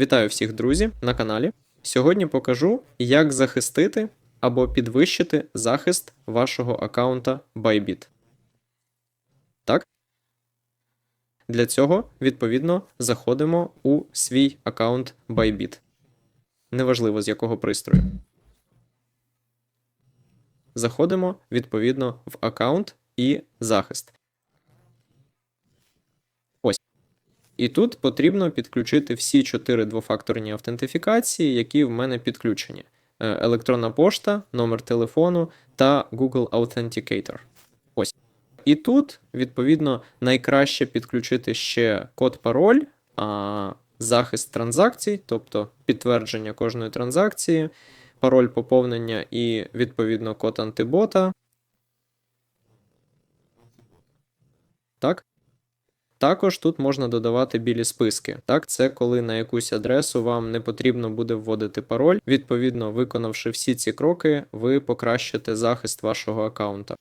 Вітаю всіх друзі на каналі. Сьогодні покажу, як захистити або підвищити захист вашого аккаунта Bybit. Так? Для цього, відповідно, заходимо у свій аккаунт Bybit. Неважливо з якого пристрою. Заходимо відповідно в аккаунт і захист. І тут потрібно підключити всі чотири двофакторні автентифікації, які в мене підключені: Е, електронна пошта, номер телефону та Google Authenticator. Ось. І тут, відповідно, найкраще підключити ще код-пароль, а, захист транзакцій, тобто підтвердження кожної транзакції, пароль поповнення і, відповідно, код антибота. Так. Також тут можна додавати білі списки. Так, це коли на якусь адресу вам не потрібно буде вводити пароль. Відповідно, виконавши всі ці кроки, ви покращите захист вашого аккаунта.